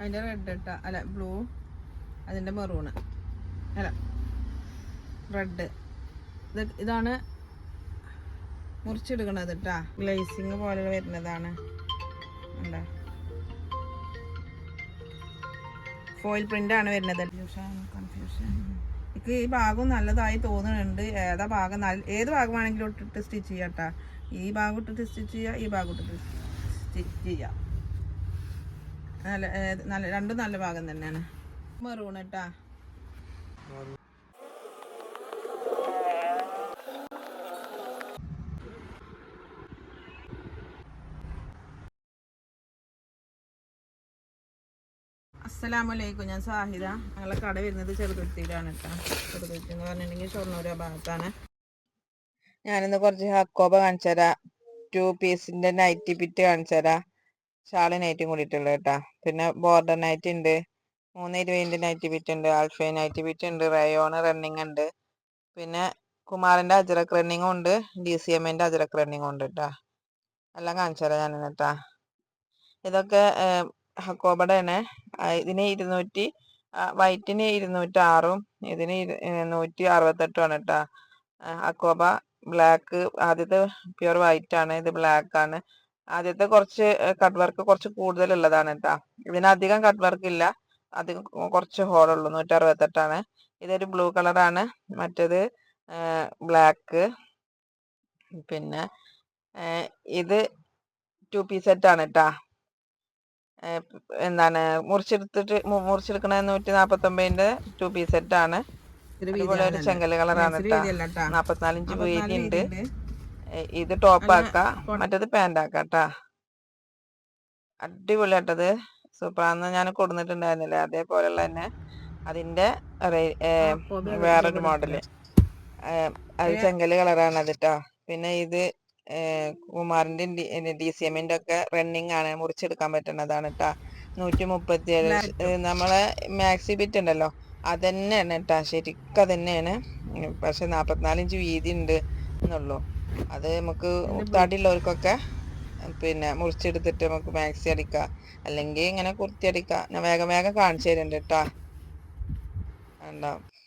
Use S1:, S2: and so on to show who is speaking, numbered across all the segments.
S1: അതിന്റെ റെഡ് ഇട്ട അല്ല ബ്ലൂ അതിന്റെ മെറൂണ് അല്ല റെഡ് ഇത് ഇതാണ് മുറിച്ചെടുക്കണത് കേട്ടാ ഗ്ലേസിങ് പോലെ വരുന്നതാണ്. ഫോയിൽ പ്രിന്റ് ആണ് വരുന്നത്. കൺഫ്യൂഷൻ എനിക്ക് ഈ ഭാഗം നല്ലതായി തോന്നുന്നുണ്ട്. ഏതാ ഭാഗം? നല്ല ഏത് ഭാഗമാണെങ്കിലും ഇട്ടിട്ട് സ്റ്റിച്ച് ചെയ്യാട്ടാ ഈ ഭാഗം ഇട്ടിട്ട് സ്റ്റിച്ച് ചെയ്യുക ഈ ഭാഗം ഇട്ടിട്ട് സ്റ്റിച്ച് ചെയ്യാം. നല്ല നല്ല രണ്ടും നല്ല ഭാഗം തന്നെയാണ്. മെറൂൺ കേട്ടാ അസ്സലാമലൈക്കും ഞാൻ സാഹിദ. ഞങ്ങളെ കട വരുന്നത് ചെറുതുരുത്തിയിലാണ് കേട്ടോ. ചെറുതുരുത്തി എന്ന് പറഞ്ഞിട്ടുണ്ടെങ്കിൽ ഷൊർണൂർ ഭാഗത്താണ്. ഞാനിന്ന് കുറച്ച് ഹക്കോബ കാണിച്ചു തരാം ടു പീസിന്റെ നൈറ്റി പിറ്റ് കാണിച്ചു തരാം ഷാൾ നൈറ്റും കൂടിയിട്ടുള്ളത് കേട്ടോ. പിന്നെ ബോർഡർ നൈറ്റ് ഉണ്ട് മൂന്ന് ഇരുപതിന്റെ നൈറ്റ് ബിറ്റ് ഉണ്ട് ആൽഫ നൈറ്റ് ബിറ്റ് ഉണ്ട് റയോണ റണ്ണിങ് ഉണ്ട് പിന്നെ കുമാറിന്റെ അജറക് റണ്ണിങ്ങും ഉണ്ട്. ഡി സി എമ്മിന്റെ അജറക് റണ്ണിങ്ങും ഉണ്ട് കേട്ടോ. എല്ലാം കാണിച്ചു തരാം ഞാൻ കേട്ടാ. ഇതൊക്കെ ഹക്കോബടയാണ് ഇതിന് ഇരുന്നൂറ്റി വൈറ്റിന് ഇരുന്നൂറ്റി ആറും ഇതിന് നൂറ്റി അറുപത്തെട്ടും ആണ് കേട്ടോ. അക്കോബ ബ്ലാക്ക് ആദ്യത്തെ പ്യുവർ വൈറ്റ് ആണ്. ഇത് ബ്ലാക്ക് ആണ് ആദ്യത്തെ കുറച്ച് കട്ട് വർക്ക് കുറച്ച് കൂടുതൽ ഉള്ളതാണ് കേട്ടോ ഇതിനധികം കട്ട് വർക്ക് ഇല്ല. അധികം കുറച്ച് ഹോളുള്ളൂ നൂറ്റി അറുപത്തെട്ടാണ് ഇതൊരു ബ്ലൂ കളറാണ് മറ്റേത് ബ്ലാക്ക് പിന്നെ ഇത് ടു പീസ് സെറ്റ് ആണ് കേട്ടാ എന്താണ് മുറിച്ചെടുത്തിട്ട് മുറിച്ചെടുക്കണ നൂറ്റി നാപ്പത്തൊമ്പതിന്റെ ടു പീസ് സെറ്റ് ആണ്. അതുപോലെ ഒരു ചെങ്കൽ കളറാണ് കേട്ടാ നാപ്പത്തിനാലിഞ്ച് വീതി ഉണ്ട് ഇത് ടോപ്പ് ആക്ക മറ്റേത് പാന്റ് ആക്ക കേട്ടാ അടിപൊളിയാട്ടത്. സൂപ്പറാന്ന് ഞാൻ കൊടുത്തിട്ടുണ്ടായിരുന്നില്ലേ അതേപോലെയുള്ള തന്നെ അതിന്റെ വേറൊരു മോഡൽ. അത് ചെങ്കൽ കളറാണ് അത് കേട്ടോ പിന്നെ ഇത് കുമാറിന്റെ ഡി സി എമ്മിന്റെ ഒക്കെ റണ്ണിങ് ആണ് മുറിച്ചെടുക്കാൻ പറ്റുന്നതാണ് കേട്ടാ നൂറ്റി മുപ്പത്തി ഏഴ് നമ്മളെ മാക്സി ബിറ്റ് ഉണ്ടല്ലോ അതന്നെയാണ് കേട്ടാ ശരിക്കും അതന്നെയാണ് പക്ഷെ നാപ്പത്തിനാല് ഇഞ്ച് വീതി ഉണ്ട് എന്നുള്ളൂ അത് നമുക്ക് തടിയുള്ളവർക്കൊക്കെ പിന്നെ മുറിച്ചെടുത്തിട്ട് നമുക്ക് മാക്സി അടിക്കാം. അല്ലെങ്കിൽ ഇങ്ങനെ കുർത്തി അടിക്കാം. ഞാൻ വേഗം വേഗം കാണിച്ചു തരുന്നുണ്ട് കേട്ടാ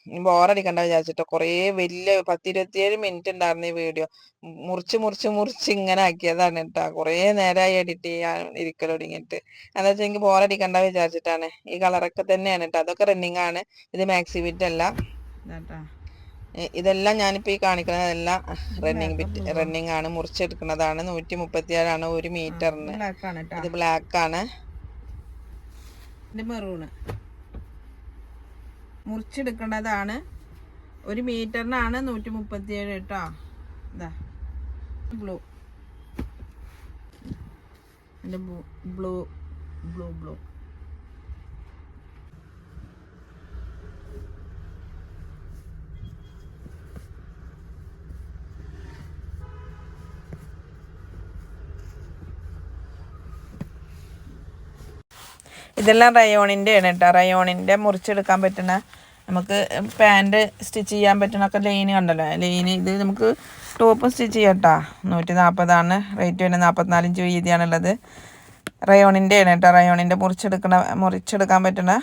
S1: ഇനി ബോറടിക്കണ്ട വിചാരിച്ചിട്ട്. കുറേ വലിയ പത്തിരുപത്തിയേഴ് മിനിറ്റ് ഉണ്ടായിരുന്നു ഈ വീഡിയോ മുറിച്ച് മുറിച്ച് മുറിച്ച് ഇങ്ങനെ ആക്കിയതാണ് കേട്ടാ കുറേ നേരമായി എഡിറ്റ് ചെയ്യാൻ ഇരിക്കൽ തുടങ്ങിയിട്ട്. എന്താ വെച്ചാൽ എനിക്ക് ബോറടിക്കണ്ട വിചാരിച്ചിട്ടാണ്. ഈ കളറൊക്കെ തന്നെയാണ് കേട്ടോ അതൊക്കെ റണ്ണിങ് ആണ്. ഇത് മാക്സിമിറ്റ് അല്ല. ഇ- ഇതെല്ലാം ഞാനിപ്പോ ഈ കാണിക്കുന്നതെല്ലാം റണ്ണിങ് ബിറ്റ് റണ്ണിങ് ആണ് മുറിച്ചെടുക്കുന്നതാണ്. നൂറ്റി മുപ്പത്തിയേഴാണ് ഒരു മീറ്ററിന് ഇത് ബ്ലാക്ക് ആണ്. മെറൂണ് മുറിച്ചെടുക്കുന്നതാണ് ഒരു മീറ്ററിനാണ് നൂറ്റി മുപ്പത്തിയേഴ് കേട്ടോ ഇതാ ബ്ലൂ എന്റെ ബ്ലൂ ബ്ലൂ ബ്ലൂ ഇതെല്ലാം റയോണിന്റെ ആണ് കേട്ടോ റയോണിന്റെ മുറിച്ചെടുക്കാൻ പറ്റുന്ന നമുക്ക് പാന്റ് സ്റ്റിച്ച് ചെയ്യാൻ പറ്റുന്നൊക്കെ ലൈന് കണ്ടല്ലോ. ലൈന് ഇത് നമുക്ക് ടോപ്പ് സ്റ്റിച്ച് ചെയ്യാം കേട്ടോ നൂറ്റി നാൽപ്പതാണ് റേറ്റ് വരുന്നത് നാൽപ്പത്തിനാലിഞ്ച് വീതിയാണുള്ളത്. റയോണിന്റെ ആണ് കേട്ടോ റയോണിന്റെ മുറിച്ചെടുക്കണ മുറിച്ചെടുക്കാൻ പറ്റുന്ന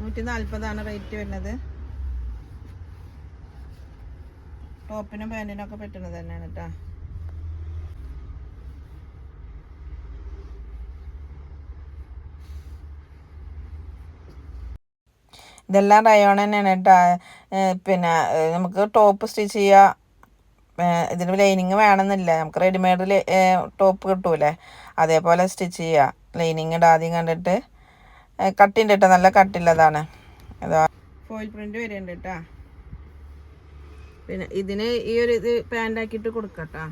S1: നൂറ്റി നാൽപ്പതാണ് റേറ്റ് വരുന്നത്. ടോപ്പിനും പാന്റിനൊക്കെ പറ്റുന്നത് തന്നെയാണ് കേട്ടോ ഇതെല്ലാം റയോൺ തന്നെയാണ് കേട്ടോ പിന്നെ നമുക്ക് ടോപ്പ് സ്റ്റിച്ച് ചെയ്യാം. ഏഹ് ഇതിന് ലൈനിങ് വേണമെന്നില്ല. നമുക്ക് റെഡിമെയ്ഡ് ടോപ്പ് കിട്ടൂലേ. അതേപോലെ സ്റ്റിച്ച് ചെയ്യുക ലൈനിങ് ഇടാതെയും കണ്ടിട്ട്. കട്ടിന്റെ കേട്ടോ നല്ല കട്ടില്ലതാണ് അതാ ഫോയിൽ പ്രിന്റ് വരുന്നുണ്ട് കേട്ടോ പിന്നെ ഇതിന് ഈ ഒരു ഇത് പാന്റ് ആക്കിയിട്ട് കൊടുക്കട്ടാ.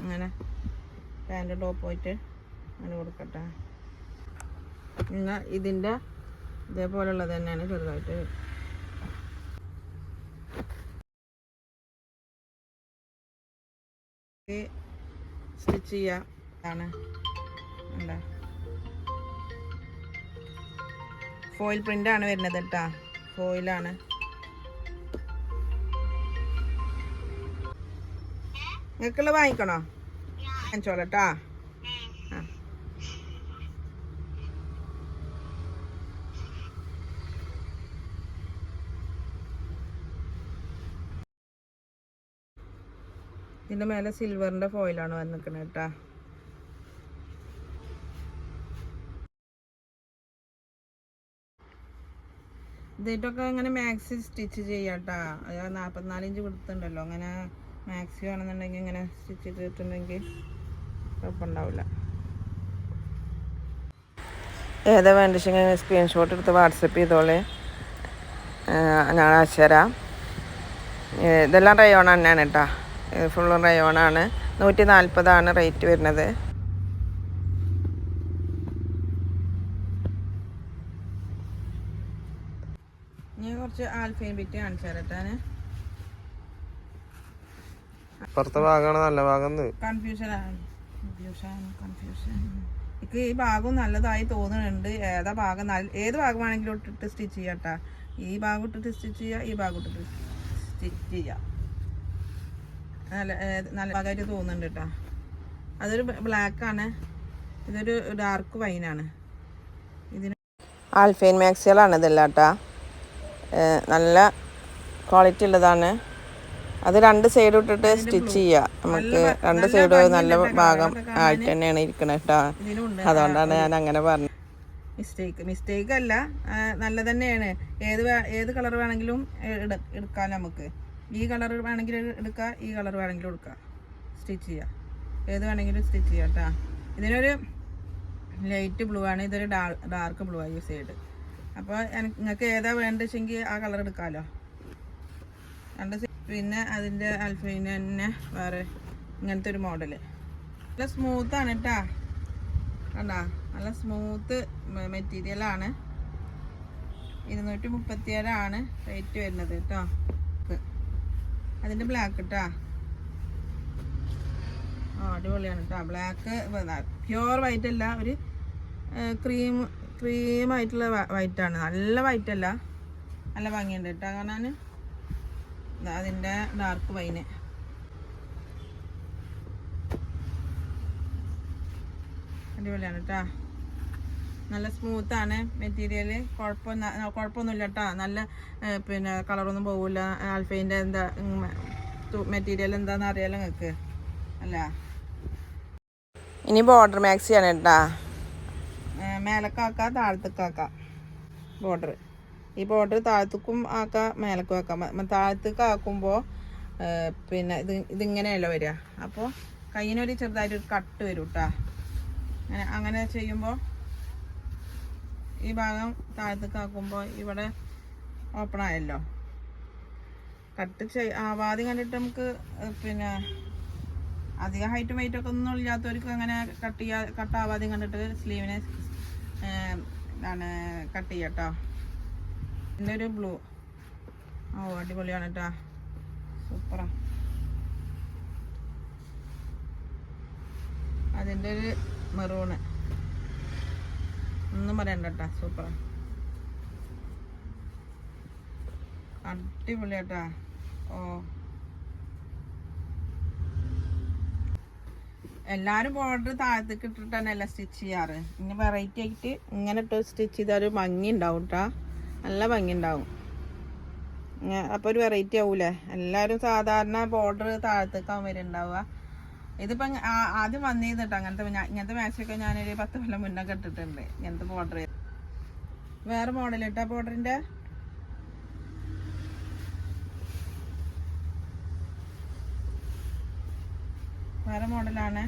S1: അങ്ങനെ പാന്റ് ടോപ്പ് പോയിട്ട് അങ്ങനെ കൊടുക്കട്ടെ. നിങ്ങൾ ഇതിന്റെ ഇതേപോലുള്ളത് തന്നെയാണ് ചെറുതായിട്ട്. സ്റ്റിച്ച് ചെയ്യാം. ആണ് എന്താ ഫോയിൽ പ്രിന്റ് ആണ് വരുന്നത് കേട്ടാ. ഫോയിലാണ്
S2: നിങ്ങൾക്കുള്ള വാങ്ങിക്കണോ? വാങ്ങിച്ചോളട്ടാ. ഇതിന്റെ മേലെ സിൽവറിന്റെ ഫോയിലാണ് വന്നിരിക്കുന്നത് കേട്ടാ ഇതിട്ടൊക്കെ ഇങ്ങനെ മാക്സി സ്റ്റിച്ച് ചെയ്യാട്ടാ അത് നാൽപ്പത്തിനാല് ഇഞ്ച് കൊടുത്തിട്ടുണ്ടല്ലോ. അങ്ങനെ മാക്സി ആണെന്നുണ്ടെങ്കിൽ ഇങ്ങനെ സ്റ്റിച്ച് ചെയ്തിട്ടുണ്ടെങ്കിൽ കുഴപ്പമുണ്ടാവില്ല. ഏതാ വേണ്ടിച്ചെങ്കിൽ സ്ക്രീൻഷോട്ട് എടുത്ത് വാട്സപ്പ് ചെയ്തോളെ. ഞാൻ അയച്ചുതരാം ഇതെല്ലാം റയോൺ തന്നെയാണ് കേട്ടോ. ഇത് ഫുള്ളും റയോണാണ് നൂറ്റി നാൽപ്പതാണ് റേറ്റ് വരുന്നത്. ഞാൻ കുറച്ച് ആൽഫൈൻ ബിറ്റ് കാണിച്ചു തരട്ടാന്
S3: ഇപ്പുറത്തെ ഭാഗമാണ് നല്ല ഭാഗം
S2: എനിക്ക് ഈ ഭാഗം നല്ലതായി തോന്നുന്നുണ്ട്. ഏതാ ഭാഗം? ഏത് ഭാഗമാണെങ്കിലും ഇട്ടിട്ട് സ്റ്റിച്ച് ചെയ്യാട്ടാ ഈ ഭാഗം ഇട്ടിട്ട് സ്റ്റിച്ച് ചെയ്യുക ഈ ഭാഗം ഇട്ടിട്ട് സ്റ്റിച്ച് ചെയ്യുക നല്ല നല്ല ഭാഗമായിട്ട് തോന്നുന്നുണ്ട് കേട്ടോ അതൊരു ബ്ലാക്ക് ആണ്. ഇതൊരു ഡാർക്ക് വൈനാണ് ഇതിന് ആൽഫൈൻ മാക്സികളാണ് ഇതെല്ലാം കേട്ടോ നല്ല ക്വാളിറ്റി ഉള്ളതാണ്. അത് രണ്ട് സൈഡ് ഇട്ടിട്ട് സ്റ്റിച്ച് ചെയ്യുക നമുക്ക് രണ്ട് സൈഡ് നല്ല ഭാഗം ആയിട്ട് തന്നെയാണ് ഇരിക്കണത് കേട്ടോ അതുകൊണ്ടാണ് ഞാൻ അങ്ങനെ പറഞ്ഞത്. മിസ്റ്റേക്ക് മിസ്റ്റേക്ക് അല്ല. നല്ല തന്നെയാണ്. ഏത് ഏത് കളർ വേണമെങ്കിലും എടു- എടുക്കാം നമുക്ക്. ഈ കളർ വേണമെങ്കിൽ എടുക്കാം ഈ കളർ വേണമെങ്കിലും എടുക്കാം. സ്റ്റിച്ച് ചെയ്യാം. ഏത് വേണമെങ്കിലും സ്റ്റിച്ച് ചെയ്യാം കേട്ടോ ഇതിനൊരു ലൈറ്റ് ബ്ലൂ ആണ്. ഇതൊരു ഡാർക്ക് ബ്ലൂ ആണ് യൂസ് ചെയ്ത് അപ്പോൾ നിങ്ങൾക്ക് ഏതാ വേണ്ടതെങ്കിൽ ആ കളർ എടുക്കാമല്ലോ രണ്ട് പിന്നെ അതിന്റെ അൽഫൈന് തന്നെ വേറെ ഇങ്ങനത്തെ ഒരു മോഡൽ നല്ല സ്മൂത്താണ് കേട്ടാ കണ്ടാ? നല്ല സ്മൂത്ത് മെറ്റീരിയലാണ് ഇരുന്നൂറ്റി മുപ്പത്തിയേഴാണ് റേറ്റ് വരുന്നത് കേട്ടോ അതിന്റെ ബ്ലാക്ക് കേട്ടാ ആ അടിപൊളിയാണ് കേട്ടോ ബ്ലാക്ക് പ്യുവർ വൈറ്റ് അല്ല. ഒരു ക്രീം ക്രീം ആയിട്ടുള്ള വൈറ്റ് ആണ്. നല്ല വൈറ്റ് അല്ല. നല്ല ഭംഗിയുണ്ട് കേട്ടോ കാണാൻ അതിന്റെ ഡാർക്ക് വൈന് അടിപൊളിയാണ് കേട്ടോ നല്ല സ്മൂത്താണ് മെറ്റീരിയൽ കുഴപ്പമൊന്നും കുഴപ്പമൊന്നുമില്ല കേട്ടോ നല്ല പിന്നെ കളറൊന്നും പോകില്ല ആൽഫൈന്റെ എന്താ മെറ്റീരിയൽ എന്താണെന്ന് അറിയാലോ നിങ്ങൾക്ക് അല്ല. ഇനി ബോർഡർ മാക്സി ആണ് കേട്ടാ മേലക്കാക്കാം താഴത്തേക്കാക്കാം. ബോർഡർ ഈ ബോർഡർ താഴത്തേക്കും ആക്കാം മേലക്കും ആക്കാം. താഴത്തേക്ക് ആക്കുമ്പോൾ പിന്നെ ഇത് ഇതിങ്ങനെയല്ല വരിക. അപ്പോൾ കയ്യിനൊരു ചെറുതായിട്ടൊരു കട്ട് വരും കേട്ടോ അങ്ങനെ അങ്ങനെ ചെയ്യുമ്പോൾ ഈ ഭാഗം താഴത്തേക്ക് ആക്കുമ്പോൾ ഇവിടെ ഓപ്പൺ ആയല്ലോ. കട്ട് ചെയ് ആവാതെ കണ്ടിട്ട് നമുക്ക് പിന്നെ അധികം ഹൈറ്റും വെയിറ്റ് ഒക്കെ ഒന്നും ഇല്ലാത്തവർക്ക് അങ്ങനെ കട്ട് ചെയ്യാ കട്ടാവാതെയും കണ്ടിട്ട് സ്ലീവിനെ എന്താണ് കട്ട് ചെയ്യാം ഇതിന്റെ ഒരു ബ്ലൂ. ഓ അടിപൊളിയാണ് കേട്ടോ സൂപ്പറാ. അതിന്റെ ഒരു മെറൂണ്. ഒന്നും പറയണ്ട കേട്ടാ സൂപ്പറാ. അടിപൊളിയാട്ടാ ഓ. എല്ലാരും ബോർഡർ താഴത്തേക്ക് ഇട്ടിട്ട് തന്നെയല്ല സ്റ്റിച്ച് ചെയ്യാറ്? ഇനി വെറൈറ്റി ആയിട്ട് ഇങ്ങനെ ഇട്ട് സ്റ്റിച്ച് ചെയ്താൽ ഭംഗി ഉണ്ടാവും കേട്ടോ നല്ല ഭംഗി ഉണ്ടാവും അപ്പോൾ ഒരു വെറൈറ്റി ആവൂലേ? എല്ലാരും സാധാരണ ബോർഡർ താഴത്തേക്കാവും വരുന്നുണ്ടാവുക. ഇതിപ്പോ ആദ്യം വന്നിരുന്നു കേട്ടോ അങ്ങനത്തെ ഇങ്ങനത്തെ മാച്ചൊക്കെ ഞാനൊരു പത്ത് കൊല്ലം മുന്നേ ഇട്ടിട്ടുണ്ട്. ഇങ്ങനത്തെ ബോർഡർ വേറെ മോഡൽ ഇട്ടാ ബോർഡറിന്റെ വേറെ മോഡലാണ്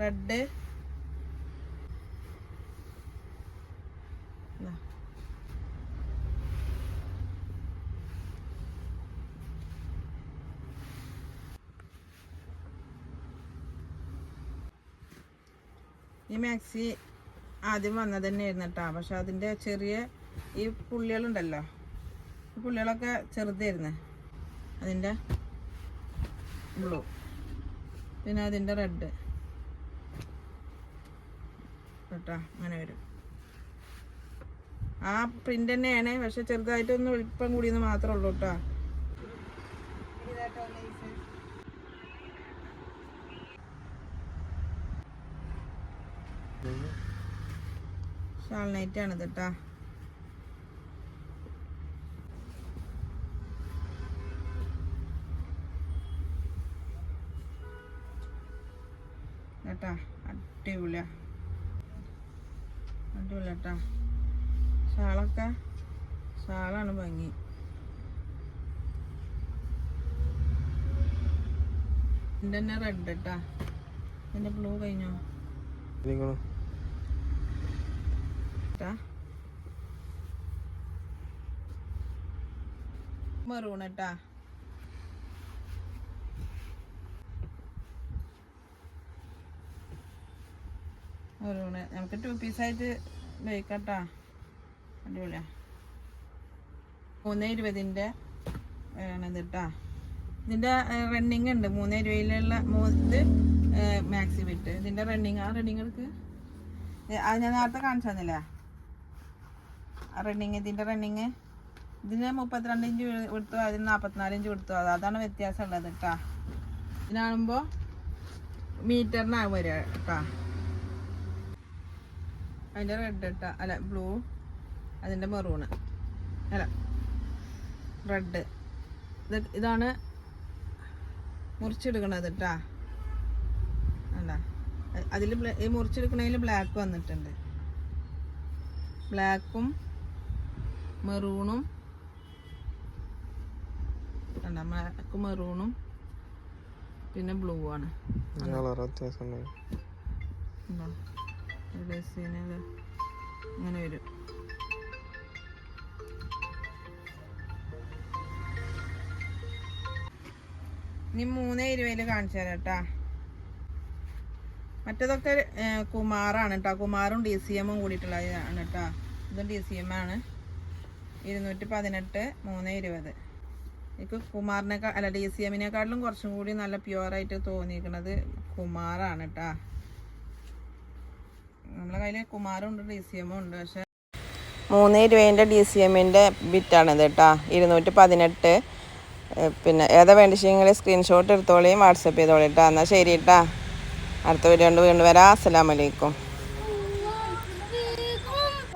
S2: റെഡ് ഈ മാക്സി ആദ്യം വന്നത് തന്നെയായിരുന്നു കേട്ടോ പക്ഷെ അതിന്റെ ചെറിയ ഈ പുള്ളികളുണ്ടല്ലോ. ഈ പുള്ളികളൊക്കെ ചെറുതായിരുന്നു. അതിന്റെ ബ്ലൂ. പിന്നെ അതിന്റെ റെഡ്. കേട്ടോ അങ്ങനെ വരും. ആ പ്രിന്റ് തന്നെയാണ്. പക്ഷെ ചെറുതായിട്ടൊന്ന് വലിപ്പം കൂടിയെന്ന് മാത്രമേ ഉള്ളൂ കേട്ടോ. ഷാൾ നൈറ്റ് ആണ് കേട്ടാ കേട്ടാ അടിപൊളിയാ. അടിപൊളി കേട്ടാ ഷാളൊക്കെ ഷാളാണ് ഭംഗി. ഇതിന്റെ തന്നെ റെഡ് കേട്ടാ ഇതിന്റെ ബ്ലൂ കഴിഞ്ഞോ ട്ടാ. മെറൂൺ കേട്ടാ മെറൂണ് നമുക്ക് ടു പീസായിട്ട് ഉപയോഗിക്കട്ടാ അടിപൊളിയാ. മൂന്ന് ഇരുപതിന്റെ ആണിത് കേട്ടാ ഇതിന്റെ റണ്ണിങ് ഉണ്ട്. മൂന്ന് ഇരുപതിലുള്ള മൂന്ന് ഇത് മാക്സി വിട്ട് ഇതിന്റെ റണ്ണിങ് ആ റണ്ണിങ് എടുക്ക്. അത് ഞാൻ നേരത്തെ കാണിച്ചു തന്നില്ലേ റണ്ണിങ് ഇതിന്റെ റണ്ണിങ് ഇതിന് മുപ്പത്തിരണ്ട് ഇഞ്ച് കൊടുത്തു അതിന് നാൽപ്പത്തിനാല് ഇഞ്ച് കൊടുത്തു അത് അതാണ് വ്യത്യാസം ഉള്ളത് കേട്ടാ ഇതിനാകുമ്പോൾ മീറ്ററിനാകും വരിക കേട്ടാ അതിന്റെ റെഡ് ഇട്ട അല്ല ബ്ലൂ അതിന്റെ മെറൂണ് അല്ല റെഡ് ഇത് ഇതാണ് മുറിച്ചെടുക്കണത് കേട്ടാ അല്ല അതിൽ ഈ മുറിച്ചെടുക്കണതിൽ ബ്ലാക്ക് വന്നിട്ടുണ്ട്. ബ്ലാക്കും മെറൂണും. കണ്ട ബ്ലാക്ക് മെറൂണും. പിന്നെ ബ്ലൂ ആണ്. ഇങ്ങനെ വരും. ഇനി മൂന്ന് ഇരുപതിൽ കാണിച്ചു തരാം കേട്ടാ. മറ്റേതൊക്കെ കുമാറാണ് കേട്ടോ. കുമാറും ഡി സി എമ്മും കൂടിയിട്ടുള്ളതാണ് കേട്ടോ. ഇതും ഡി സി എം ആണ്. ഇരുന്നൂറ്റി പതിനെട്ട് മൂന്ന് ഇരുപത്. എനിക്ക് കുമാറിനേക്കാൾ അല്ല ഡി സി എമ്മിനെക്കാട്ടിലും കുറച്ചും കൂടി നല്ല പ്യുവറായിട്ട് തോന്നിയിരിക്കുന്നത് കുമാറാണ് കേട്ടാ നമ്മളെ കയ്യിൽ കുമാറും ഉണ്ട് ഡി സി എമ്മും ഉണ്ട് പക്ഷെ മൂന്ന് ഇരുപതിന്റെ ഡി സി എമ്മിന്റെ ബിറ്റാണിത് കേട്ടോ ഇരുന്നൂറ്റി പതിനെട്ട് പിന്നെ ഏതാ വേണ്ടിച്ചെങ്കിൽ സ്ക്രീൻഷോട്ട് എടുത്തോളിയും വാട്സപ്പ് ചെയ്തോളിട്ടാ എന്നാൽ ശരി കേട്ടാ അടുത്ത വീഡിയോ കൊണ്ട് വീണ്ടും വരാം. അസ്സലാമലൈക്കും